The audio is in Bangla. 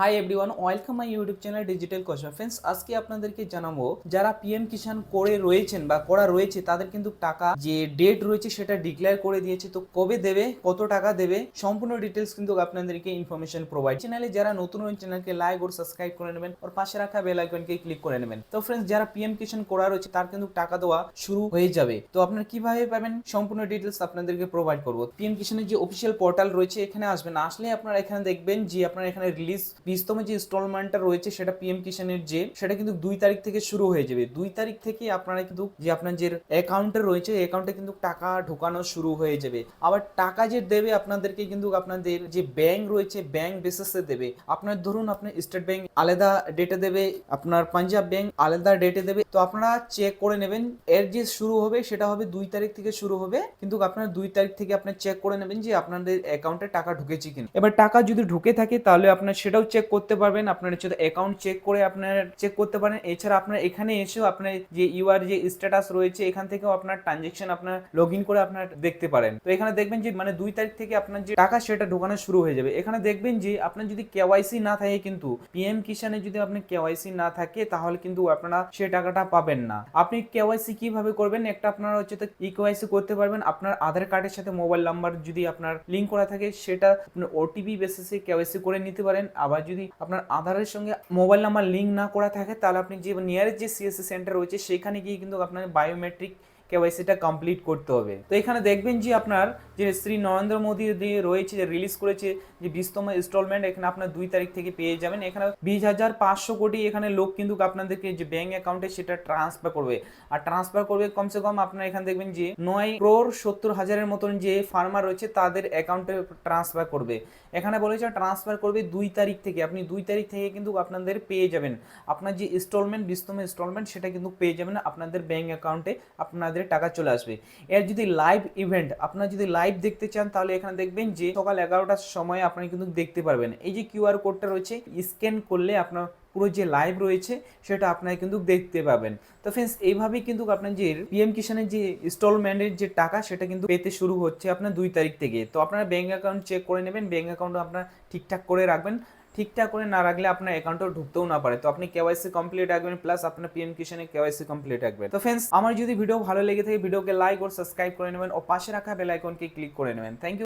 Hi everyone welcome my YouTube channel digital question friends আজকে আপনাদেরকে জানাব, যারা পিএম কিষাণ করে রয়েছেন বা করা রয়েছে, তাদের কিন্তু টাকা যে ডেট রয়েছে সেটা ডিক্লেয়ার করে দিয়েছে। তো কবে দেবে, কত টাকা দেবে, সম্পূর্ণ ডিটেলস কিন্তু আপনাদেরকে ইনফরমেশন প্রোভাইড চ্যানেলে যারা নতুন ওই চ্যানেলকে লাইক ওর সাবস্ক্রাইব করে নেবেন, ওর পাশে রাখা বেল আইকনকে ক্লিক করে নেবেন। তো ফ্রেন্ডস যারা পিএম কিষাণ করা রয়েছে, তার কিন্তু টাকা দেওয়া শুরু হয়ে যাবে। তো আপনারা কীভাবে পাবেন, সম্পূর্ণ ডিটেলস আপনাদেরকে প্রোভাইড করব। পিএম কিষাণের যে অফিসিয়াল পোর্টাল রয়েছে, এখানে আসবেন। আসলে আপনারা এখানে দেখবেন যে আপনারা এখানে রিলিজ বিশতম যে ইনস্টলমেন্টটা রয়েছে সেটা পিএম কিষাণের যে, সেটা কিন্তু দুই তারিখ থেকে শুরু হয়ে যাবে। দুই তারিখ থেকে আপনারা কিন্তু যে আপনার যে অ্যাকাউন্টে রয়েছে অ্যাকাউন্টে কিন্তু টাকা ঢোকানো শুরু হয়ে যাবে। আবার টাকা যে দেবে আপনাদেরকে কিন্তু আপনাদের যে ব্যাংক রয়েছে ব্যাংক বেসিসে দেবে। আপনার ধরুন আপনার স্টেট ব্যাংক আলাদা ডেটে দেবে, আপনার পাঞ্জাব ব্যাংক আলাদা ডেটে দেবে। তো আপনারা চেক করে নেবেন। এর যে শুরু হবে সেটা হবে দুই তারিখ থেকে শুরু হবে। কিন্তু আপনার দুই তারিখ থেকে আপনার চেক করে নেবেন যে আপনাদের অ্যাকাউন্টে টাকা ঢুকেছে কিনা। এবার টাকা যদি ঢুকে থাকে তাহলে আপনার সেটাও চেক করতে পারবেন, আপনার হচ্ছে অ্যাকাউন্ট চেক করে আপনার চেক করতে পারেন। এছাড়া আপনার এখানে এসেও আপনার যে ইউআর যে স্ট্যাটাস রয়েছে, এখান থেকেও আপনার ট্রানজেকশন আপনার লগ ইন করে আপনার দেখতে পারেন। তো এখানে দেখবেন যে মানে দুই তারিখ থেকে আপনার যে টাকা, সেটা ঢোকানো শুরু হয়ে যাবে। এখানে দেখবেন যে, আপনার যদি কেওয়াইসি না থাকে কিন্তু পিএম কিষানে যদি আপনি কেওয়াইসি না থাকে, তাহলে কিন্তু আপনারা সে টাকাটা পাবেন না। আপনি কেওয়াইসি কীভাবে করবেন? একটা আপনারা হচ্ছে তো ই কেওয়াইসি করতে পারবেন। আপনার আধার কার্ডের সাথে মোবাইল নাম্বার যদি আপনার লিঙ্ক করা থাকে, সেটা আপনার ওটিপি বেসিসে কেওয়াইসি করে নিতে পারেন। আবার যদি আপনার আধারের সঙ্গে মোবাইল নাম্বার লিঙ্ক না করা থাকে, তাহলে আপনি যে নিয়ারেস্ট যে সিএসসি সেন্টার রয়েছে, সেখানে গিয়ে কিন্তু আপনার বায়োমেট্রিক কেওয়াইসিটা কমপ্লিট করতে হবে। তো এখানে দেখবেন যে আপনার যে শ্রী নরেন্দ্র মোদী যে রয়েছে, যে রিলিজ করেছে যে বিশতম ইনস্টলমেন্ট এখানে আপনার দুই তারিখ থেকে পেয়ে যাবেন। এখানে বিশ হাজার পাঁচশো কোটি এখানে লোক কিন্তু আপনাদেরকে যে ব্যাঙ্ক অ্যাকাউন্টে সেটা ট্রান্সফার করবে। আর ট্রান্সফার করবে কমসে কম আপনার এখানে দেখবেন যে নয় ক্রোর সত্তর হাজারের মতন যে ফার্মার রয়েছে, তাদের অ্যাকাউন্টে ট্রান্সফার করবে। এখানে বলেছে ট্রান্সফার করবে দুই তারিখ থেকে। আপনি দুই তারিখ থেকে কিন্তু আপনাদের পেয়ে যাবেন। আপনার যে ইনস্টলমেন্ট বিশতম ইনস্টলমেন্ট সেটা কিন্তু পেয়ে যাবেন আপনাদের ব্যাঙ্ক অ্যাকাউন্টে আপনাদের টাকা চলে আসবে। এর যদি লাইভ ইভেন্ট আপনারা যদি লাইভ দেখতে চান, তাহলে এখানে দেখবেন যে সকাল এগারোটার সময় আপনি কিন্তু দেখতে পারবেন। এই যে কিউআর কোডটা রয়েছে স্ক্যান করলে আপনার পুরো যে লাইভ রয়েছে, সেটা আপনারা কিন্তু দেখতে পাবেন। তো ফ্রেন্ডস এইভাবেই কিন্তু আপনার যে পিএম কিষানের যে ইনস্টলমেন্টের যে টাকা, সেটা কিন্তু পেতে শুরু হচ্ছে আপনার দুই তারিখ থেকে। তো আপনারা ব্যাঙ্ক অ্যাকাউন্ট চেক করে নেবেন ব্যাঙ্ক অ্যাকাউন্ট আপনার ঠিকঠাক করে রাখবেন। ঠিকঠাক করে না রাখলে আপনার অ্যাকাউন্টও ঢুকতেও না পারে। তো আপনি কেওয়াইসি কমপ্লিট রাখবেন প্লাস আপনার পিএম কিষানে কেওয়াইসি কমপ্লিট রাখবেন। তো ফ্রেন্ডস আমার যদি ভিডিও ভালো লেগে থাকে ভিডিওকে লাইক ও সাবস্ক্রাইব করে নেবেন, ও পাশে রাখা বেল আইকনকে ক্লিক করে নেবেন। Thank you